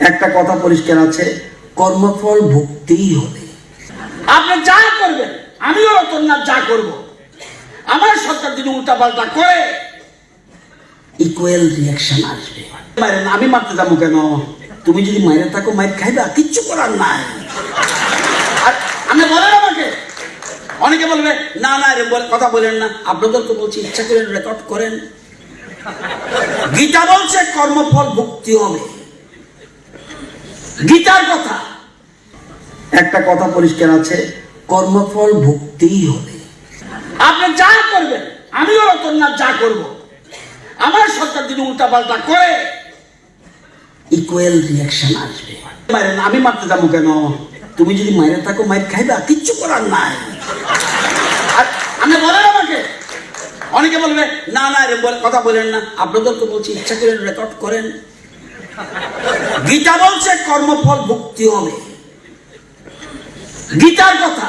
একটা কথা পরিষ্কার আছে কর্মফল ভুগতেই হবে। আপনি যা করবেন আমিও রতন না যা করব। আমার সরকার যদি উল্টা পাল্টা করে ইকুয়াল রিয়াকশন আসবে। আমি মারতে যাব কেন? তুমি যদি মাইরে থাকো মাইর খাইবা কিচ্ছু করার নাই। আর আপনি বলেন আমাকে। অনেকে বলবে না না রে বল- কথা বলেন না। আপনাদের তো বলছি ইচ্ছা করে রেকর্ড করেন। গীতা বলছে কর্মফল ভুক্তি হবে। গীতার কথা। একটা কথা পরিষ্কার আছে কর্মফল ভুগতেই হবে। আপনি যা করবেন আমিও না যা করব। আমার সরকার যদি উল্টা পাল্টা করে ইকুয়াল রিয়াকশন আসবে। আমি মারতে যাব কেন? তুমি যদি মাইরে থাকো মাইর খাইবা কিচ্ছু করার নাই। আর আপনি বলেন আমাকে। অনেকে বলবে না না রে বল- কথা বলেন না। আপনাদের তো বলছি ইচ্ছা করে রেকর্ড করেন। গীতা বলছে কর্মফল ভুক্তি হবে গীতার কথা